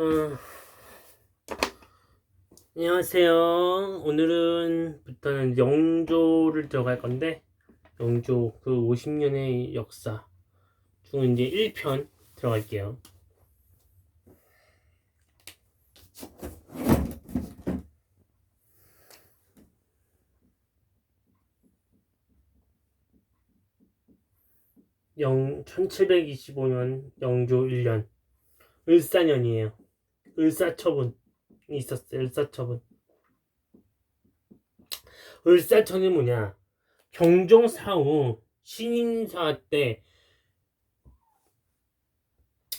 어, 안녕하세요. 오늘은부터는 영조를 들어갈 건데, 영조 그 50년의 역사 중 이제 1편 들어갈게요. 영, 1725년 영조 1년, 을사년이에요. 을사처분이 있었어요. 을사처분. 을사처는 뭐냐? 경종사후 신인사 때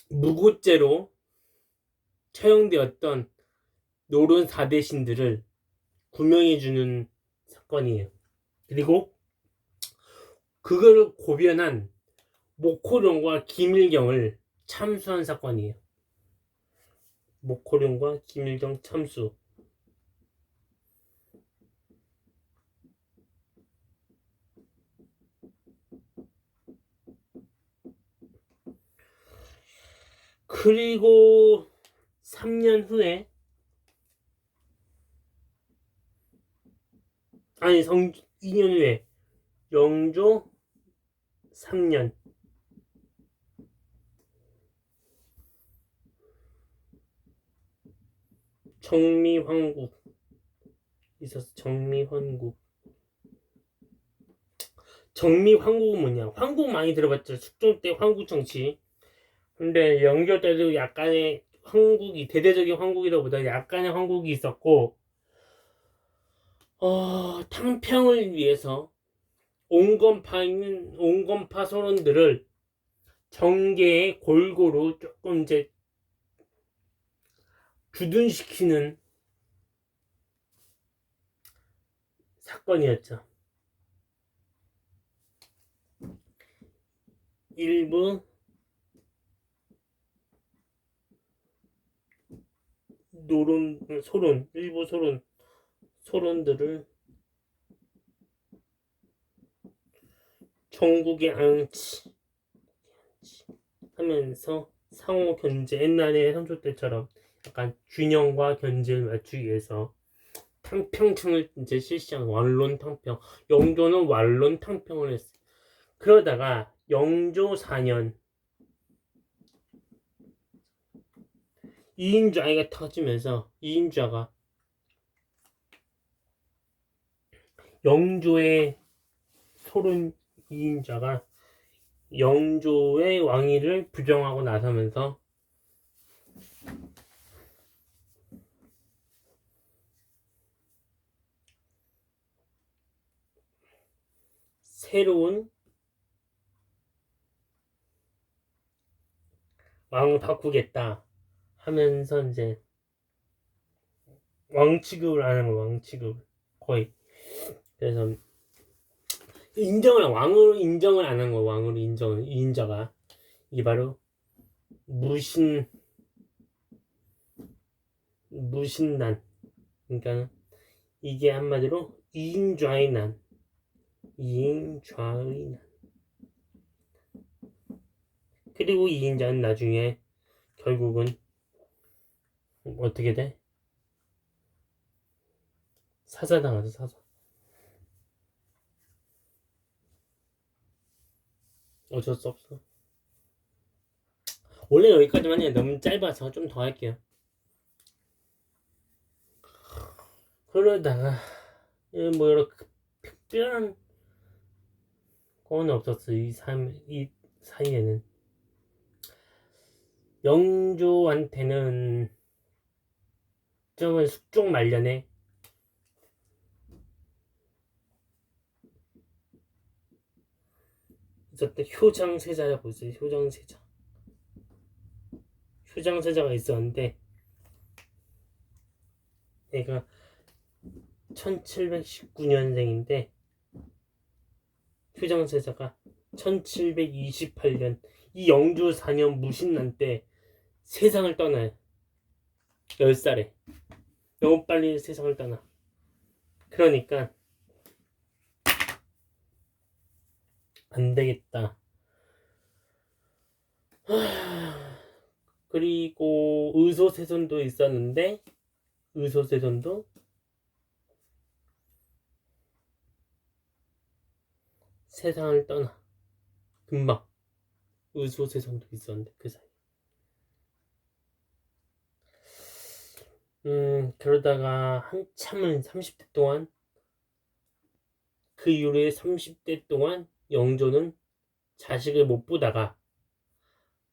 무고죄로 처형되었던 노론 사대신들을 구명해주는 사건이에요. 그리고 그거를 고변한 목호령과 김일경을 참수한 사건이에요. 목호령과 김일경 참수. 그리고 3년 후에 아니 성 2년 후에 영조 3년 정미황국. 있었어. 정미황국. 정미황국은 뭐냐? 황국 많이 들어봤죠. 숙종 때 황국 정치. 근데 영조 때도 약간의 황국이 대대적인 황국이라보다 약간의 황국이 있었고 어, 탕평을 위해서 온건파 있는 온건파 소론들을 정계에 골고루 조금 이제 주둔시키는 사건이었죠. 일부 노론 소론 일부 소론 소론들을 전국의 앙치 하면서 상호 견제 옛날에 삼조 때처럼 약간 균형과 견제를 맞추기 위해서 탕평층을 이제 실시한 완론 탕평 영조는 완론 탕평을 했어요. 그러다가 영조 4년 이인좌가 터지면서 이인좌가 영조의 소론 이인좌가 영조의 왕위를 부정하고 나서면서 새로운 왕을 바꾸겠다 하면서 이제 왕 취급을 안 하는 거왕 취급 거의. 그래서 인정을 왕으로 인정을 안 한 거 왕으로 인정을 인자가. 이게 바로 무신 무신난. 그러니까 이게 한마디로 이인좌의 난 이인 좌의 난 그리고 이인자는 나중에 결국은 어떻게 돼? 사자당하죠 사자. 어쩔 수 없어. 원래 여기까지만 해요. 너무 짧아서 좀 더 할게요. 그러다가 뭐 여러 특별한 건 없었어 이, 삶, 이 사이에는 영조한테는 좀 숙종 말년에 있었던 효장세자라고 있어요. 효장세자. 효장세자가 있었는데 얘가 1719년생인데 효장세자가 1728년 이 영주 4년 무신난 때 세상을 떠나요. 10살에. 너무 빨리 세상을 떠나. 그러니까 안 되겠다. 그리고 의소세손도 있었는데 의소세손도 세상을 떠나 금방 의소세손도 있었는데 그 사이 음 그러다가 한참을 30대 동안 그 이후에 30대 동안 영조는 자식을 못 보다가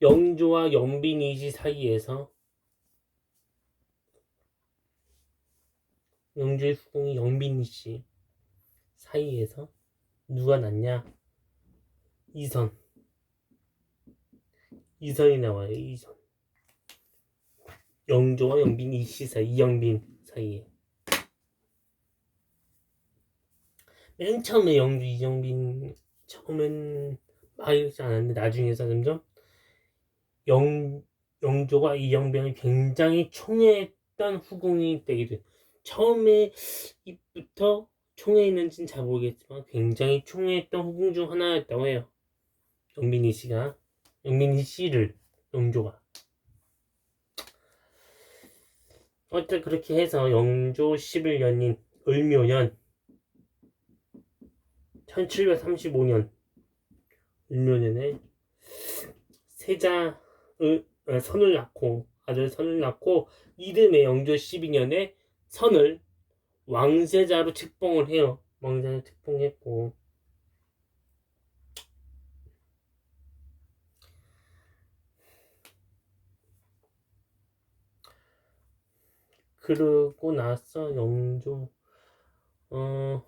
영조와 영빈이지 사이에서 영조의 후궁이 영빈이 씨 사이에서 누가 낫냐? 이선. 이선이 나와요, 이선. 영조와 영빈이 씨 사이, 이영빈 사이에. 맨 처음에 영조, 이영빈, 처음엔 막 이러지 않았는데, 나중에서 점점 영, 영조가 이영빈을 굉장히 총애했던 후궁이 되게 돼. 처음에 이부터 총애했는지는 잘 모르겠지만 굉장히 총애했던 후궁 중 하나였다고 해요. 영민이 씨가 영민이 씨를 영조가 어쨌든 그렇게 해서 영조 11년인 을묘년 1735년 을묘년에 세자 을, 어, 선을 낳고 아들 선을 낳고 이듬해 영조 12년에 선을 왕세자로 책봉을 해요. 왕세자로 책봉했고 그러고 나서 영조 어,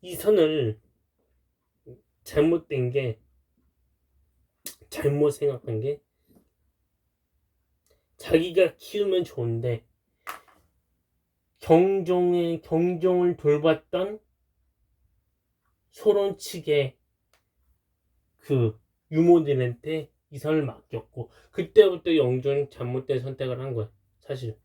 이 선을 잘못된 게 잘못 생각한 게 자기가 키우면 좋은데 경종의 경종을 돌봤던 소론 측의 그 유모들한테 이 선을 맡겼고 그때부터 영조는 잘못된 선택을 한 거야 사실.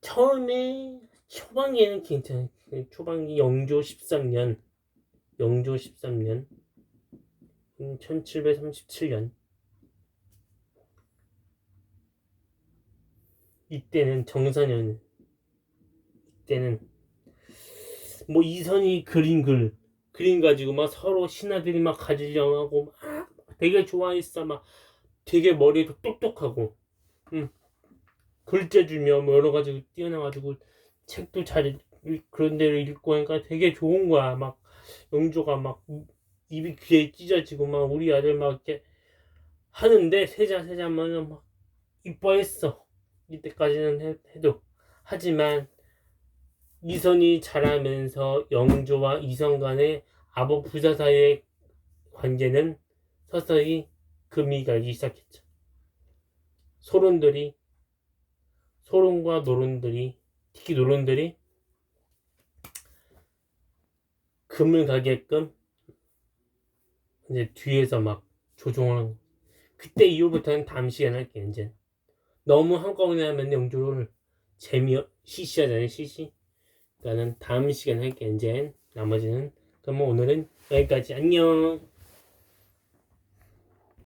처음에 초반기에는 괜찮아 초반기 영조 13년 영조 13년 1737년 이때는 정사년 이때는 뭐 이선이 그린 글 그림 가지고 막 서로 신하들이 막 가지려고 막 되게 좋아했어. 막 되게 머리도 똑똑하고. 음. 글재 주며 뭐 여러 가지 뛰어나가지고 책도 잘 읽- 그런 데를 읽고 하니까 되게 좋은 거야. 막 영조가 막 입이 귀에 찢어지고 막 우리 아들 막 이렇게 하는데 세자 세자면은 막 이뻐했어 이때까지는 해, 해도. 하지만 이선이 자라면서 영조와 이선 간의 아버 부자 사이의 관계는 서서히 금이 가기 시작했죠. 소론들이 소론과 노론들이 특히 노론들이 금을 가게끔 이제 뒤에서 막 조종을 그때 이후부터는 다음 시간에 할게 이제 너무 한꺼번에 하면 영조를 재미 시시하잖아요 시시. 그러니까는 다음 시간에 할게 이제 나머지는. 그러면 오늘은 여기까지. 안녕